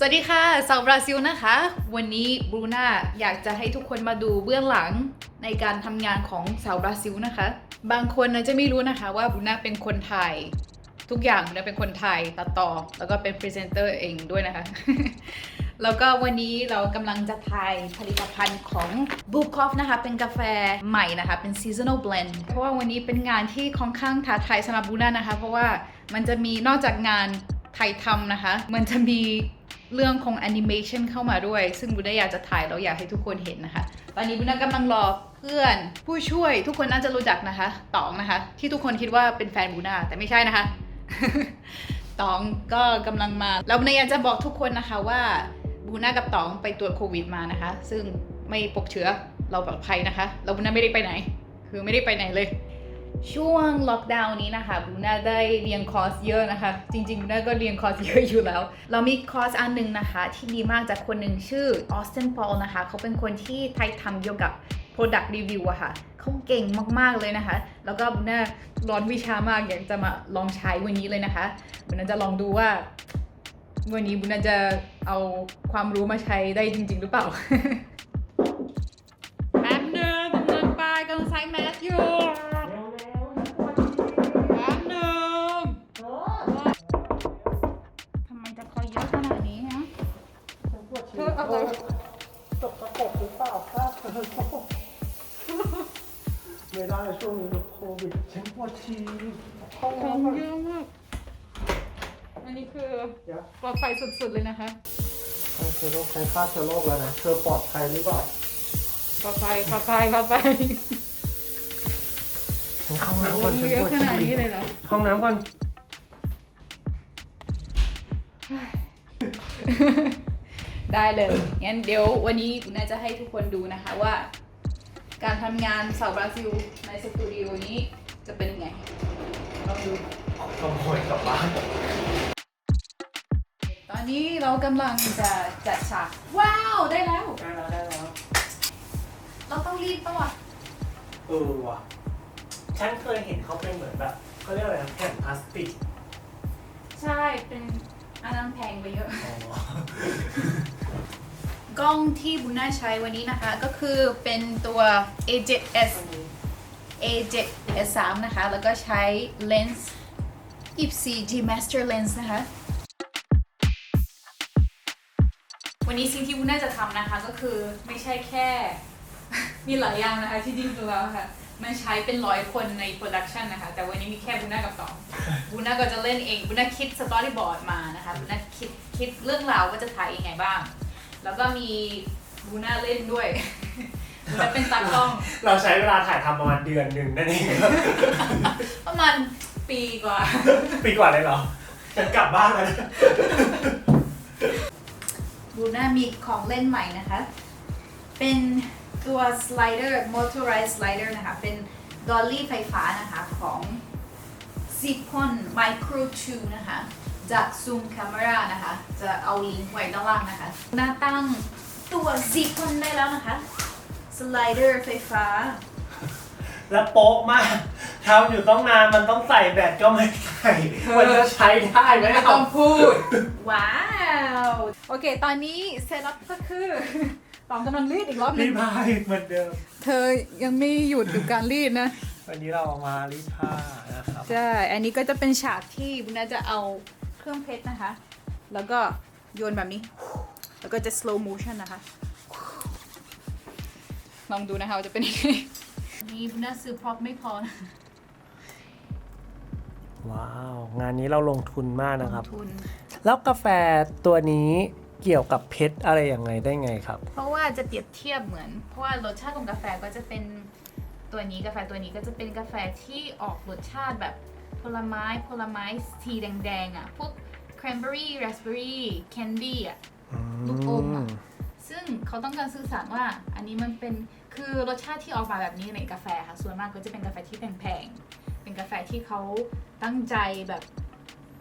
สวัสดีค่ะสาวบราซิลนะคะ วันนี้บรูน่าอยากจะให้ทุกคนมาดูเบื้องหลังในการทำงานของสาวบราซิลนะคะ บางคนนะจะไม่รู้นะคะว่าบรูน่าเป็นคนไทย ทุกอย่างบรูน่าเป็นคนไทยตัดต่อ แล้วก็เป็นพรีเซนเตอร์เองด้วยนะคะ แล้วก็วันนี้เรากำลังจะถ่ายผลิตภัณฑ์ของ b o o k o f f นะคะ เป็นกาแฟใหม่นะคะ เป็น seasonal blend เพราะว่าวันนี้เป็นงานที่ค่อนข้างท้าทายสำหรับบูน่านะคะ เพราะว่ามันจะมีนอกจากงานถ่ายทำนะคะ มันจะมี เรื่องของแอนิเมชันเข้ามาด้วย ซึ่งบูน่าอยากจะถ่ายแล้วอยากให้ทุกคนเห็นนะคะ ตอนนี้บูน่ากำลังรอเพื่อนผู้ช่วยทุกคนน่าจะรู้จักนะคะตองนะคะ ที่ทุกคนคิดว่าเป็นแฟนบูน่าแต่ไม่ใช่นะคะตองก็กำลังมา แล้วบูน่าอยากจะบอกทุกคนนะคะว่าบูน่ากับตองไปตรวจโควิดมานะคะ ซึ่งไม่พบเชื้อเราปลอดภัยนะคะแล้วบูน่าไม่ได้ไปไหน คือไม่ได้ไปไหนเลย ช่วงล็อกดาวน์นี้นะคะบูน่าได้เรียนคอร์สเยอะนะคะ จริงๆบูน่าก็เรียนคอร์สเยอะอยู่แล้ว เรามีคอร์สอันหนึ่งนะคะ ที่ดีมากจากคนหนึ่งชื่อออสตินพอลนะคะ เขาเป็นคนที่ไทยทำเกี่ยวกับ Product Review อะค่ะเขาเก่งมากๆเลยนะคะ แล้วก็บูน่าร้อนวิชามากอยากจะมาลองใช้วันนี้เลยนะคะบูน่าจะลองดูว่า วันนี้บูน่าจะเอาความรู้มาใช้ได้จริง ๆ หรือเปล่า ฉันปวดฉี่ห้องของน้ำเยอะมาก อันนี้คือเดี๋ยวปลอดภัยสุดๆเลยนะคะเธอต้องใช้ฆ่าเชื้อโรคแล้วนะเธอปลอดภัยหรือเปล่าปลอดภัยปลอดภัยปลอดภัยฉันเข้าห้องน้ำก่อนฉันเยปอะวดขนาดฉี่นี้เลยเหรอ ห้องน้ำก่อนได้เลย งั้นเดี๋ยววันนี้กูน่าจะให้ทุกคนดูนะคะว่า การทำงานสาวบราซิลในสตูดิโอนี้ จะเป็นยังไงลองดูขโมยกลับบ้านตอนนี้เรากำลังจะจัดฉาก ว้าว ได้แล้ว ได้แล้วได้แล้ว เราต้องรีบปะวะเออว่ะฉันเคยเห็นเขาเป็นเหมือนแบบเขาเรียกอะไรนะแผ่นพลาสติกใช่เป็นอันนั้นแพงไปเยอะ อ๋อ กล้องที่บุญน่าใช้วันนี้นะคะ ก็คือเป็นตัว A7S A7S3 นะคะ แล้วก็ใช้เลนส์ 24G Master Lens นะคะวันนี้สิ่งที่บุญน่าจะทำนะคะก็คือไม่ใช่แค่ มีหลายอย่างนะคะที่จริงๆแล้วค่ะ มันใช้เป็นร้อยคนในโปรดักชันนะคะ แต่วันนี้มีแค่บุญนากับตองบุญนาก็จะเล่นเองบุญนาคิดสตอรี่บอร์ดมานะคะบุญนาคิดคิดเรื่องราวว่าจะถ่ายยังไงบ้าง แล้วก็มีบุญนาเล่นด้วย บุญนาเป็นตากล้อง เราใช้เวลาถ่ายทำประมาณเดือนหนึ่งนั่นเอง ประมาณปีกว่า ปีกว่าเลยเหรอฉันกลับบ้านแล้วนะบูน่ามีของเล่นใหม่นะคะ เป็นตัวสไลเดอร์ motorized slider นะคะ เป็นดอลลี่ไฟฟ้านะคะของ z i p o n Micro 2 นะคะ จาก Zoom Camera นะคะ จะเอาลิงก์ไว้ด้านล่างนะคะ หน้าตั้งตัว z i p o n ได้แล้วนะคะ สไลเดอร์ไฟฟ้า แล้วโป๊ะมากทำอยู่ต้องนานมันต้องใส่แบตก็ไม่ใส่มันจะใช้ได้ไหมไม่ต้องพูด ว้าว โอเค ตอนนี้เซตอัพก็คือตองกำลังรีดอีกรอบหนึรีงดผ้าอีกเหมือนเดิม เธอยังไม่หยุดกับการรีดนะ วันนี้เรามารีดผ้านะครับ ใช่ อันนี้ก็จะเป็นฉากที่บุญนาจะเอาเครื่องเพชรนะคะ แล้วก็โยนแบบนี้ แล้วก็จะ slow motion นะคะ ลองดูนะคะว่าจะเป็นยังไงนี่บุญนาซื้อพร็อพไม่พอนะว้าว งานนี้เราลงทุนมากนะครับ ทุน แล้วกาแฟตัวนี้เกี่ยวกับเพชรอะไรยังไงได้ไงครับ เพราะว่าจะเปรียบเทียบเหมือน เพราะว่ารสชาติของกาแฟก็จะเป็นตัวนี้กาแฟตัวนี้ก็จะเป็นกาแฟที่ออกรสชาติแบบผลไม้ผลไม้สีแดงๆอะ พวก cranberry raspberry candy อะ ลูกอมอะ ซึ่งเขาต้องการสื่อสารว่าอันนี้มันเป็นคือรสชาติที่ออกมาแบบนี้ในกาแฟค่ะ ส่วนมากก็จะเป็นกาแฟที่แพงๆ เป็นกาแฟที่เขาตั้งใจแบบ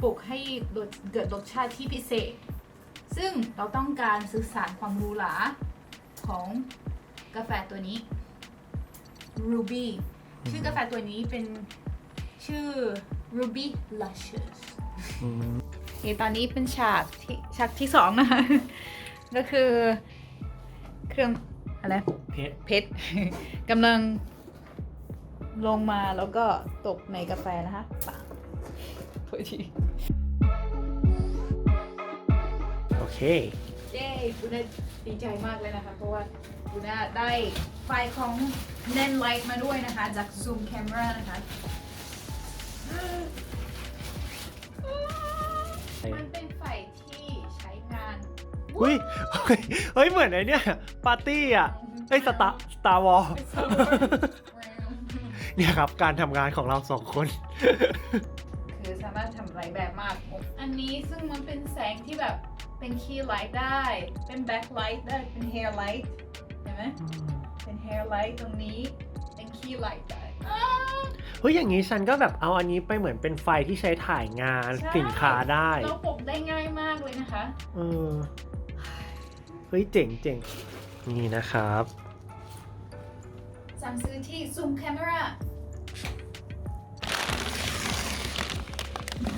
ปลุกให้รสเกิดรสชาติที่พิเศษ ซึ่งเราต้องการสื่อสารความหรูหราของกาแฟตัวนี้ Ruby ชื่อกาแฟตัวนี้เป็นชื่อ Ruby Luscious อืมโอเคตอนนี้เป็นฉากที่ฉากที่สองนะคะ ก็คือ เครื่องอะไรเพชรเพชร กำลังลงมาแล้วก็ตกในกาแฟนะคะปะโทษทีโอเค เย้บุน่าดีใจมากเลยนะคะ เพราะว่าบุน่าได้ไฟล์ของแนนไลท์มาด้วยนะคะ จาก Zoom Camera นะคะมันเอุ้ยเฮ้ยเฮ้ยเหมือนไอเนี่ยปาร์ตี้อะไอยสตาร์สตาร์วอล เนี่ยครับ การทำงานของเราสองคน คือสามารถทำหลายแบบมาก อันนี้ซึ่งมันเป็นแสงที่แบบเป็นคีย์ไลท์ได้ เป็นแบ็คไลท์ได้ เป็นเฮ r ร์ไลท์เห็นไหม เป็นเฮ r ร์ไลท์ตรงนี้ เป็นคีย์ไลท์ได้อ้าว เฮ้ย อย่างนี้ฉันก็แบบเอาอันนี้ไปเหมือนเป็นไฟที่ใช้ถ่ายงานใช่ สินค้าได้ เราปกได้ง่ายมากเลยนะคะ เออ เฮ้ยเจ๋งเจ๋งนี่นะครับ สั่งซื้อที่ Zoom Camera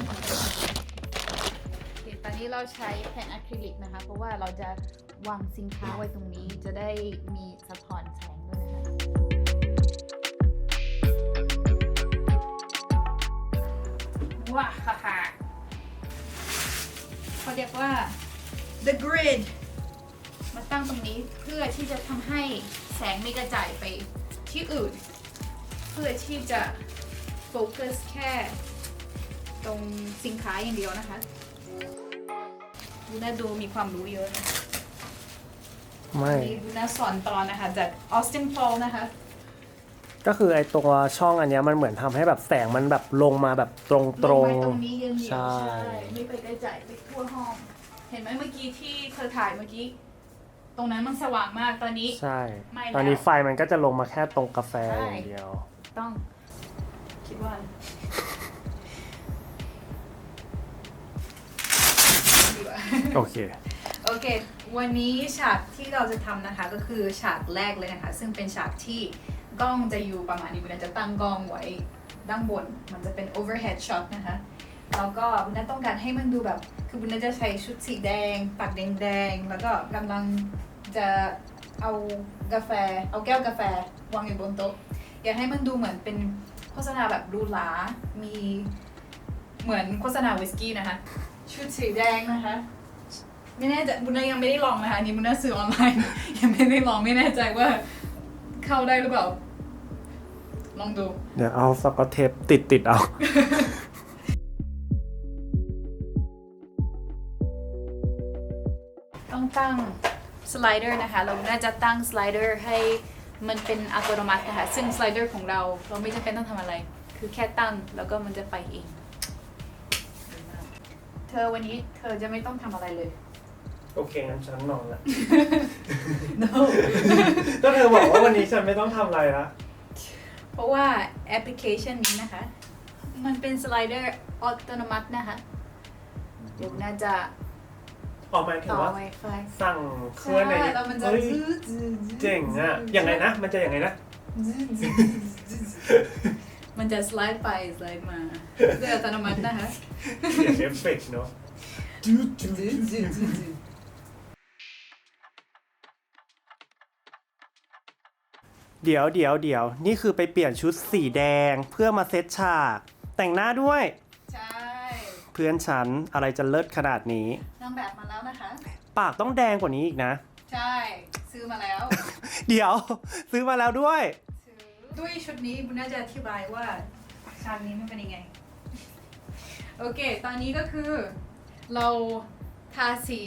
โอเคตอนนี้เราใช้แผ่นอะคริลิกนะคะ เพราะว่าเราจะวางสินค้าไว้ตรงนี้จะได้มีสะท้อนแสงด้วยนะคะว้าฮ่าฮ่าเขาเรียกว่า the grid มา ตั้งตรงนี้เพื่อที่จะทำให้แสงไม่กระจายไปที่อื่น เพื่อที่จะโฟกัสแค่ตรงสินค้าอย่างเดียวนะคะดูน่าดูมีความรู้เยอะนะไม่นี่ดูน่าสอนตอนนะคะจากออสตินพอลนะคะ ก็คือไอตัวช่องอันเนี้ยมันเหมือนทำให้แบบแสงมันแบบลงมาแบบตรงตรลงไปตรงนี้เดียวๆใช่ ไม่ไปกระจายไปทั่วห้อง เห็นไหมเมื่อกี้ที่เธอถ่ายเมื่อกี้ ตรงนั้นมันสว่างมากตอนนี้ ใช่ ไม่แล้ว ตอนนี้ไฟมันก็จะลงมาแค่ตรงกาแฟใช่อย่างเดียว ต้องคิดว่า ดีกว่า โอเค โอเค วันนี้ฉากที่เราจะทำนะคะก็คือฉากแรกเลยนะคะ ซึ่งเป็นฉากที่กล้องจะอยู่ประมาณนี้บุญนาจะตั้งกล้องไว้ด้านบน มันจะเป็น overhead shot นะคะ แล้วก็บุญนาต้องการให้มันดูแบบ คือบุญนาจะใช้ชุดสีแดง ปากแดงๆ แล้วก็กำลัง จะเอากาแฟ เอาแก้วกาแฟวางอยู่บนโต๊ะ อยากให้มันดูเหมือนเป็นโฆษณาแบบหรูหรามีเหมือนโฆษณาวิสกี้นะคะ ชุดสีแดงนะคะ ไม่แน่ใจบุญนายังไม่ได้ลองนะคะอันนี้บุญนาซื้อออนไลน์ ยังไม่ได้ลองไม่แน่ใจว่าเข้าได้หรือเปล่า ลองดู เดี๋ยวเอาสกอตเทปติดติดเอา ต้องตั้ง สไลเดอร์นะคะ เราน่าจะตั้งสไลเดอร์ให้มันเป็นอัตโนมัตินะคะ ซึ่งสไลเดอร์ของเราเราไม่จำเป็นต้องทำอะไร คือแค่ตั้งแล้วก็มันจะไปเอง เธอวันนี้เธอจะไม่ต้องทำอะไรเลย โอเคงั้นฉันนอนละ no ก็เธอบอกว่าวันนี้ฉันไม่ต้องทำอะไรละ เพราะว่าแอปพลิเคชันนี้นะคะ มันเป็นสไลเดอร์อัตโนมัตินะคะเดี๋ยวน่าจะ ออกหมายถึงต่อ ว่า Wi-Fi สั่งเครื่องในใช่แล้วมันจะเฮ้ยจืดจืดจืดเจ๋งอะยังไงนะ มันจะยังไงนะมันจะสไลด์ไป สไลด์มาโดยอัตโนมัตินะคะเสียงเอฟเฟกต์เนาะเดี๋ยวเดี๋ยวเดี๋ยวนี่คือไปเปลี่ยนชุดสีแดงเพื่อมาเซตฉาก แต่งหน้าด้วย ใช่เพื่อนฉันอะไรจะเลิศขนาดนี้ นางแบบมาแล้วนะคะ ปากต้องแดงกว่านี้อีกนะ ใช่ ซื้อมาแล้ว เดี๋ยว ซื้อมาแล้วด้วย ซื้อด้วยชุดนี้บุญน่าจะอธิบายว่าฉากนี้มันเป็นยังไง โอเค ตอนนี้ก็คือ เราทาสี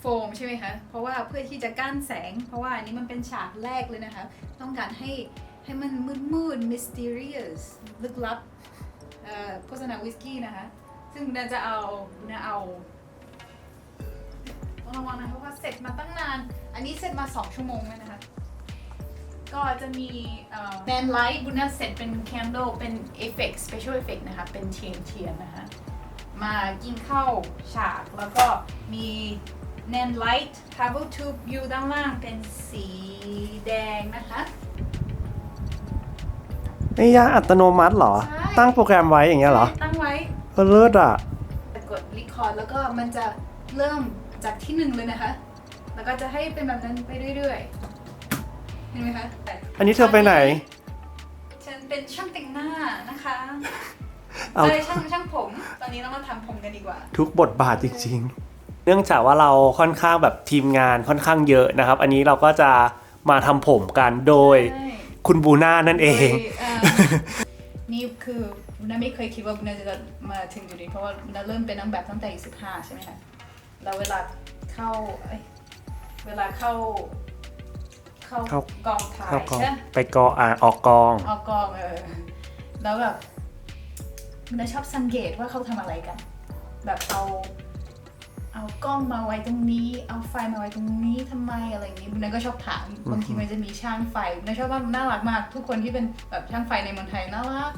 โฟมใช่ไหมคะ เพราะว่าเพื่อที่จะกั้นแสง เพราะว่าอันนี้มันเป็นฉากแรกเลยนะคะ ต้องการให้ให้มันมืดมืด mysterious ลึกลับเอ่อโฆษณาวิสกี้นะคะ ซึ่งบุญน่าจะเอาบุญน่าเอาต้องระวังนะเพราะว่าเสร็จมาตั้งนาน อันนี้เสร็จมา 2 ชั่วโมงแล้วนะคะ ก็จะมีแบนไลท์บุญนาเสร็จเป็น candle เป็น effect special effect นะคะ เป็นเทียนเทียนนะคะ มากินข้าวฉากแล้วก็มีแนนไลท์ travel tube อยู่ด้านล่างเป็นสีแดงนะคะนี่ยาอัตโนมัติเหรอ ใช่ ตั้งโปรแกรมไว้อย่างเงี้ยเหรอ ตั้งไว้ เออเลิศอะกดดรีคอร์ดแล้วก็มันจะเริ่มจากที่หนึ่งเลยนะคะ แล้วก็จะให้เป็นแบบนั้นไปเรื่อยๆ เห็นไหมคะอันนี้เธอไปไหน ฉันเป็นช่างแต่งหน้านะคะเอาใช่ช่างช่างผม ตอนนี้เรามาทำผมกันดีกว่า ทุกบทบาทจริงๆ เนื่องจากว่าเราค่อนข้างแบบทีมงานค่อนข้างเยอะนะครับ อันนี้เราก็จะมาทำผมกันโดยใช่คุณบูน่านั่นเอง โดยอ่านี่คือบุญ นาไม่เคยคิดว่าบุญนาจะมาถึงจุดนี้เพราะว่าบุญนาเริ่มเป็นนางแบบตั้งแต่อายุสิบห้าใช่ไหมคะแล้วเวลาเข้าเอ้ยเวลาเข้าเข้า เข้ากองถ่ายเข้ากองใช่ไหมไปกองอ่าออกกองออกกองเออแล้วแบบบุญนาชอบสังเกตว่าเขาทำอะไรกัน แบบเอาเอากล้องมาไว้ตรงนี้ เอาไฟมาไว้ตรงนี้ทำไมอะไรอย่างนี้บุญนาก็ชอบถามบางทีมันจะมีช่างไฟบุญนาชอบว่ามันน่ารักมาก ทุกคนที่เป็นแบบช่างไฟในเมืองไทยน่ารัก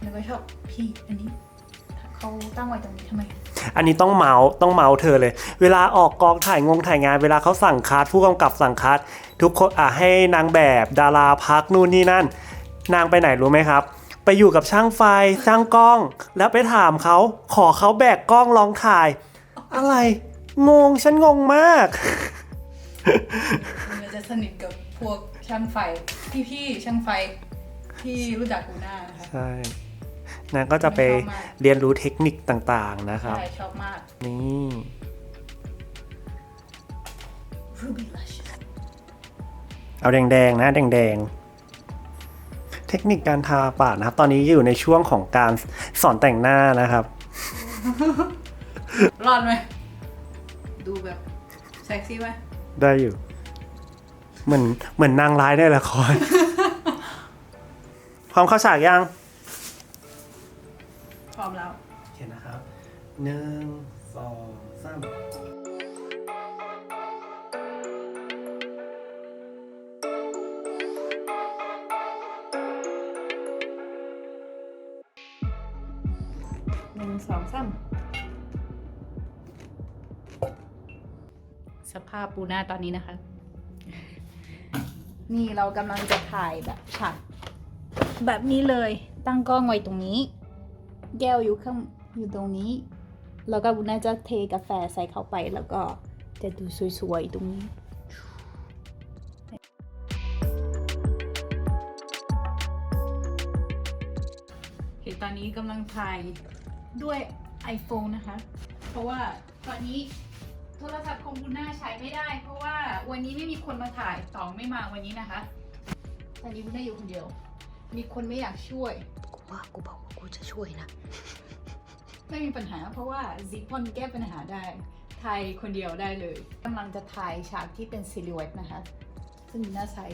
บุญนาก็ชอบพี่อันนี้เขาตั้งไว้ตรงนี้ทำไม อันนี้ต้องเมาส์ต้องเมาส์เธอเลย เวลาออกกองถ่ายงงถ่ายงาน เวลาเขาสั่งคัดผู้กำกับสั่งคัดทุกคนอะให้นางแบบดาราพักนู่นนี่นั่น นางไปไหนรู้ไหมครับ ไปอยู่กับช่างไฟช่างกล้อง แล้วไปถามเขาขอเขาแบกกล้องลองถ่าย อะไรงงฉันงงมากบุญนาจะสนิทกับพวกช่างไฟพี่ๆช่างไฟที่รู้จักบุญนานะคะใช่ นางก็จะไปชอบมากเรียนรู้เทคนิคต่างๆนะครับ ใช่ชอบมาก นี่ Ruby Lush เอาแดงๆนะ แดงๆ เทคนิคการทาปากนะครับ ตอนนี้อยู่ในช่วงของการสอนแต่งหน้านะครับ รอดไหม ดูแบบเซ็กซี่ไหม ได้อยู่ เหมือนเหมือนนางร้ายในละคร พร้อมเข้าฉากยัง พร้อมแล้วโอเคนะครับหนึ่งสองสามหนึ่งสองสามสภาพปูหน้าตอนนี้นะคะ นี่เรากำลังจะถ่ายแบบฉากแบบนี้เลยตั้งกล้องไว้ตรงนี้ แก้วอยู่ข้างอยู่ตรงนี้ แล้วก็บุน่าจะเทกาแฟใส่เข้าไปแล้วก็จะดูสวยๆตรงนี้เห็นตอนนี้กำลังถ่ายด้วย iPhone นะคะ เพราะว่าตอนนี้โทรศัพท์ของบุญน่าใช้ไม่ได้ เพราะว่าวันนี้ไม่มีคนมาถ่ายตองไม่มาวันนี้นะคะ ตอนนี้บุญน่าอยู่คนเดียว มีคนไม่อยากช่วย ว่ากูบอกว่ากูจะช่วยนะ ไม่มีปัญหาเพราะว่าซิปอนแก้ปัญหาได้ถ่ายคนเดียวได้เลยกำลังจะถ่ายฉากที่เป็นซิลิเวตนะคะ ซึ่งน่าใช้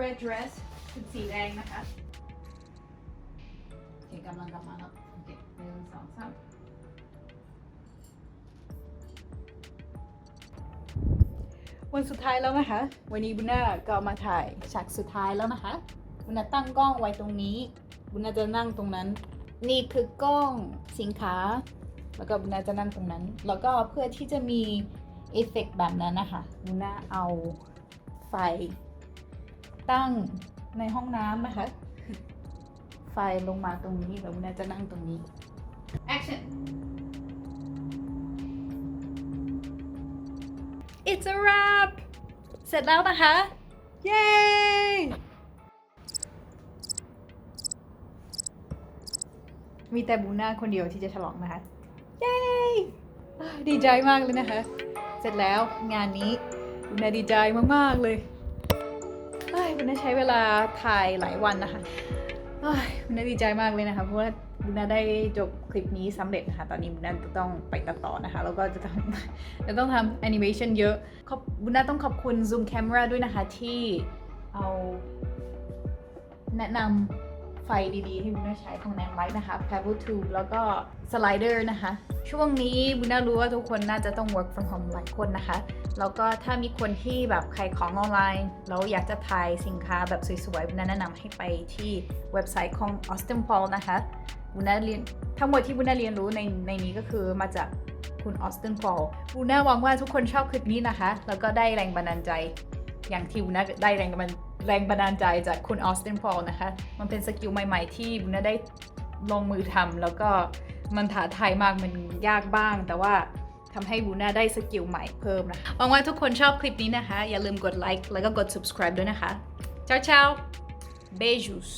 red dress ชุดสีแดงนะคะโอเคกำลังกลับมาแล้วโอเคหนึ่งสองสามวันสุดท้ายแล้วนะคะ วันนี้บุญนาก็มาถ่ายฉากสุดท้ายแล้วนะคะ บุญนาตั้งกล้องไว้ตรงนี้บุญนาจะนั่งตรงนั้น นี่คือกล้องสินค้า แล้วก็บุญนาจะนั่งตรงนั้น แล้วก็เพื่อที่จะมีเอฟเฟกต์แบบนั้นนะคะบุญนาเอาไฟ ตั้งในห้องน้ำนะคะ ไฟลงมาตรงนี้แล้วบุญนาจะนั่งตรงนี้ action it's a wrap เสร็จแล้วนะคะ เย้ มีแต่บูน่าคนเดียวที่จะฉลองนะคะเย้อ่าดีใจมากเลยนะคะ เสร็จแล้วงานนี้บูน่าดีใจมากๆเลยเฮ้ยบูน่าใช้เวลาถ่ายหลายวันนะคะเฮ้ยบูน่าดีใจมากเลยนะคะเพราะว่าบูน่าได้จบคลิปนี้สำเร็จนะคะ ตอนนี้บูน่าจะต้องไปตัดต่อนะคะ แล้วก็จะทำจะต้องทำแอนิเมชันเยอะขอบบูน่าต้องขอบคุณ Zoom Camera ด้วยนะคะที่เอาแนะนำ ไฟดีๆ ที่บุญน่าใช้ของแนงไลท์นะคะ Pebble Tube แล้วก็สไลเดอร์นะคะ ช่วงนี้บุญน่ารู้ว่าทุกคนน่าจะต้อง work from home หลายคนนะคะ แล้วก็ถ้ามีคนที่แบบขายของออนไลน์ แล้วอยากจะถ่ายสินค้าแบบสวยๆบุญน่าแนะนำให้ไปที่เว็บไซต์ของ Austin Paul นะคะบุญน่าเรียนทั้งหมดที่บุญน่าเรียนรู้ในในนี้ก็คือมาจากคุณ Austin Paul บุญน่าหวังว่าทุกคนชอบคลิปนี้นะคะ แล้วก็ได้แรงบันดาลใจ อย่างที่บุญน่าได้แรงบัน แรงบันดาลใจจากคุณออสตินพอลนะคะ มันเป็นสกิลใหม่ ๆ ที่บุญน่าได้ลงมือทำแล้วก็มันท้าทายมากมันยากบ้าง แต่ว่าทำให้บูน่าได้สกิลใหม่เพิ่มนะคะหวังว่าทุกคนชอบคลิปนี้นะคะ อย่าลืมกดไลค์แล้วก็กด subscribe ด้วยนะคะ ciao ciao beijos